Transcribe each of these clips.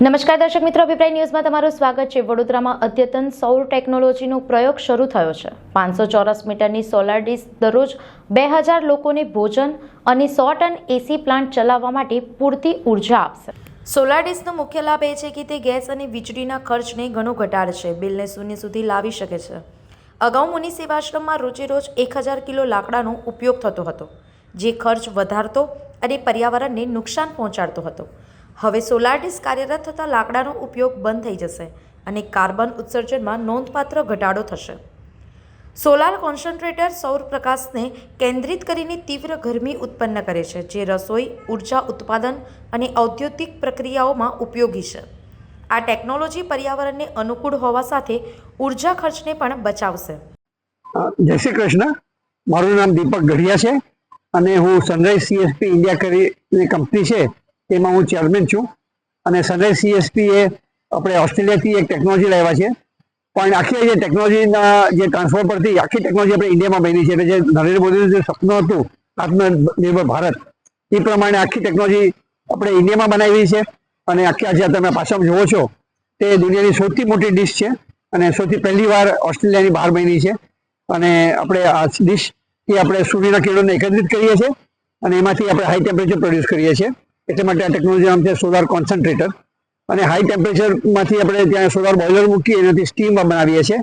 નમસ્કાર દર્શક મિત્રો, અભિપ્રાય ન્યૂઝમાં તમારું સ્વાગત છે. વડોદરામાં અદ્યતન સૌર ટેકનોલોજીનો પ્રયોગ શરૂ થયો છે. પાંચસો ચોરસ મીટરની સોલાર ડીશ દરરોજ બે હજાર લોકોને ભોજન અને સો ટન એસી પ્લાન્ટ ચલાવવા માટે પૂરતી ઊર્જા આપશે. સોલાર ડીશનો મુખ્ય લાભ એ છે કે તે ગેસ અને વીજળીના ખર્ચને ઘણો ઘટાડશે બિલને શૂન્ય સુધી લાવી શકે છે. અગાઉ મુનિ સેવાશ્રમમાં રોજે એક હજાર કિલો લાકડાનો ઉપયોગ થતો હતો, જે ખર્ચ વધારતો અને પર્યાવરણને નુકસાન પહોંચાડતો હતો. હવે સોલાર ડિસ્ક કાર્યરત થતાં લાકડાનો ઉપયોગ બંધ થઈ જશે અને કાર્બન ઉત્સર્જનમાં નોંધપાત્ર ઘટાડો થશે. સોલાર કોન્સન્ટ્રેટર સૌર પ્રકાશને કેન્દ્રિત કરીને તીવ્ર ગરમી ઉત્પન્ન કરે છે, જે રસોઈ, ઊર્જા ઉત્પાદન અને ઔદ્યોગિક પ્રક્રિયાઓમાં ઉપયોગી છે. આ ટેકનોલોજી પર્યાવરણને અનુકૂળ હોવા સાથે ઊર્જા ખર્ચને પણ બચાવશે. જય શ્રી કૃષ્ણ. મારું નામ દીપક ગઢિયા છે અને હું સનરાઈઝ સીએસપી ઇન્ડિયા કરીને કંપની છે. તેમાં હું ચેરમેન છું અને સનરાઈઝ સીએસપી એ આપણે ઓસ્ટ્રેલિયાથી એક ટેકનોલોજી લાવ્યા છે. પણ આખી જે ટેકનોલોજીના જે ટ્રાન્સફર પરથી આખી ટેકનોલોજી આપણે ઇન્ડિયામાં બની છે. એટલે જે નરેન્દ્ર મોદીનું જે સપનું હતું, આત્મનિર્ભર ભારત, એ પ્રમાણે આખી ટેકનોલોજી આપણે ઇન્ડિયામાં બનાવી છે. અને આખી આજે તમે પાછામાં જુઓ છો, તે દુનિયાની સૌથી મોટી ડીશ છે અને સૌથી પહેલી વાર ઓસ્ટ્રેલિયાની બહાર બની છે. અને આપણે આ ડીશ એ આપણે સૂર્યના કિરણોને એકત્રિત કરીએ છીએ અને એમાંથી આપણે હાઈ ટેમ્પરેચર પ્રોડ્યુસ કરીએ છીએ. એટલે માટે આ ટેકનોલોજી નામ છે સોલાર કોન્સન્ટ્રેટર અને હાઈ ટેમ્પરેચરમાંથી આપણે ત્યાં સોલાર બોઇલર મૂકી એનાથી સ્ટીમ બનાવીએ છીએ.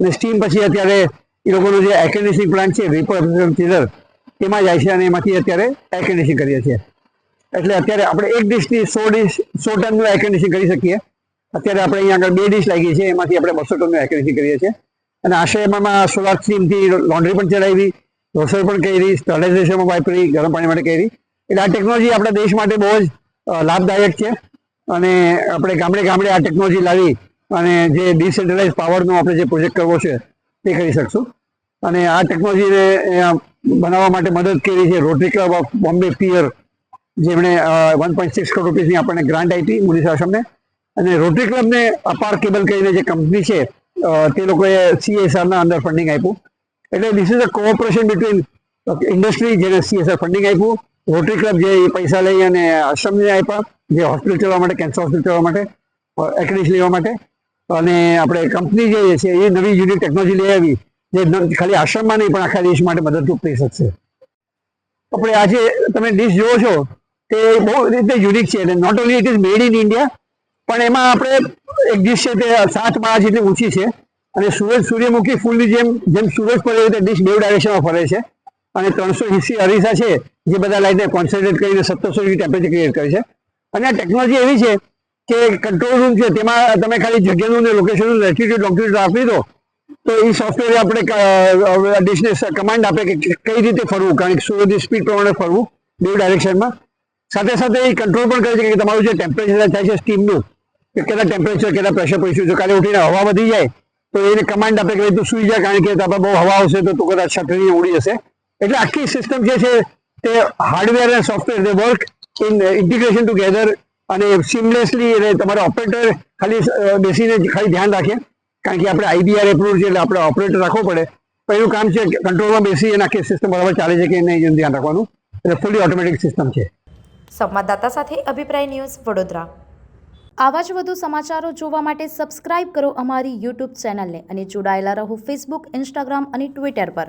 અને સ્ટીમ પછી અત્યારે એ લોકોનો જે એર પ્લાન્ટ છે વેપર ચિલર એમાં જાય છે અને એમાંથી અત્યારે એર કરીએ છીએ. એટલે અત્યારે આપણે એક ડીશની સો ડીશ સો ટનનું એર કરી શકીએ. અત્યારે આપણે અહીંયા આગળ બે ડીશ લાગી છે, એમાંથી આપણે બસો ટનનું એર કરીએ છીએ. અને આશ્રયમાં સોલાર સ્ટીમથી લોન્ડ્રી પણ ચલાવી રસોઈ પણ કરી સ્ટરલાઇઝેશનમાં વાપરી, ગરમ પાણી માટે કરી. એટલે આ ટેકનોલોજી આપણા દેશ માટે બહુ જ લાભદાયક છે. અને આપણે ગામડે ગામડે આ ટેકનોલોજી લાવી અને જે ડિસેન્ટ્રલાઇઝ પાવરનો આપણે જે પ્રોજેક્ટ કરવો છે, તે કરી શકશું. અને આ ટેકનોલોજીને બનાવવા માટે મદદ કરી છે rotary club of Bombay pier જેમણે વન પોઈન્ટ સિક્સ કરોડ રૂપીસની આપણને ગ્રાન્ટ આપી મુનિસ આશ્રમને. અને રોટરી ક્લબને અપાર કેબલ કરીને જે કંપની છે તે લોકોએ સીએસઆરના અંદર ફંડિંગ આપ્યું. એટલે this is a cooperation between industry જેને સીએસઆર ફંડિંગ આપ્યું રોટરી ક્લબ જે પૈસા લઈ અને આશ્રમને આપ્યા, જે હોસ્પિટલ ચલાવવા માટે કેન્સર હોસ્પિટલ ચલાવવા માટે એકેડિસ લેવા માટે. અને આપણે કંપની જે છે, એ નવી યુનિક ટેકનોલોજી લઈ આવી, જે ખાલી આશ્રમમાં નહીં, પણ આખા દેશ માટે મદદરૂપ થઈ શકશે. આપણે આજે તમે ડીશ જુઓ છો, તે બહુ રીતે યુનિક છે. અને not only it is made in India પણ એમાં આપણે એક ડીશ છે તે સાત માળા જેટલી ઊંચી છે. અને સૂરજ સૂર્યમુખી ફૂલની જેમ જેમ સૂરજ ફરે એ રીતે ડીશ બેવ ડાયરેક્શનમાં ફરે છે. અને ત્રણસો એસી અરીસા છે, જે બધા લાઇટને કોન્સન્ટ્રેટ કરીને સત્તરસો ડિગ્રી ટેમ્પરેચર ક્રિએટ કરે છે. અને આ ટેકનોલોજી એવી છે કે કંટ્રોલ રૂમ છે, તેમાં તમે ખાલી જગ્યાનું ને લોકેશનનું લેટિટ્યુડ લોંગિટ્યુડ આપી દો તો એ સોફ્ટવેર આપણે ડિશને કમાન્ડ આપે કે કઈ રીતે ફરવું, કારણ કે સૂર્યની સ્પીડ પ્રમાણે ફરવું, બે ડાયરેક્શનમાં સાથે સાથે એ કંટ્રોલ પણ કરે છે કે તમારું જે ટેમ્પરેચર થાય છે સ્ટીમનું કે કેટલા ટેમ્પરેચર કેટલા પ્રેશર પડીશું જો કાલે ઉઠીને હવા વધી જાય, તો એને કમાન્ડ આપે કે તું સુઈ જાય કારણ કે તાપા બહુ હવા આવશે, તો તું કદાચ છતરી ઉડી જશે એટલે આખી સિસ્ટમ જે છે તે હાર્ડવેર અને software they work in integration together અને સિમલેસલી એટલે તમારે ઓપરેટર ખાલી બેસીને ખાલી ધ્યાન રાખે. કારણ કે આપણે આઈબીઆર એપ્રુવ છે એટલે આપણે ઓપરેટર રાખવો પડે. પણ એનું કામ છે કંટ્રોલમાં બેસી અને આખી સિસ્ટમ બરાબર ચાલે છે કે નહીં એનું ધ્યાન રાખવાનું. એટલે ફૂલી ઓટોમેટિક સિસ્ટમ છે. સંવાદદાતા સાથે અભિપ્રાય ન્યૂઝ વડોદરા. આવા જ વધુ સમાચારો જોવા માટે સબસ્ક્રાઇબ કરો અમારી યુટ્યુબ ચેનલને અને જોડાયેલા રહો ફેસબુક ઇન્સ્ટાગ્રામ અને ટ્વિટર પર.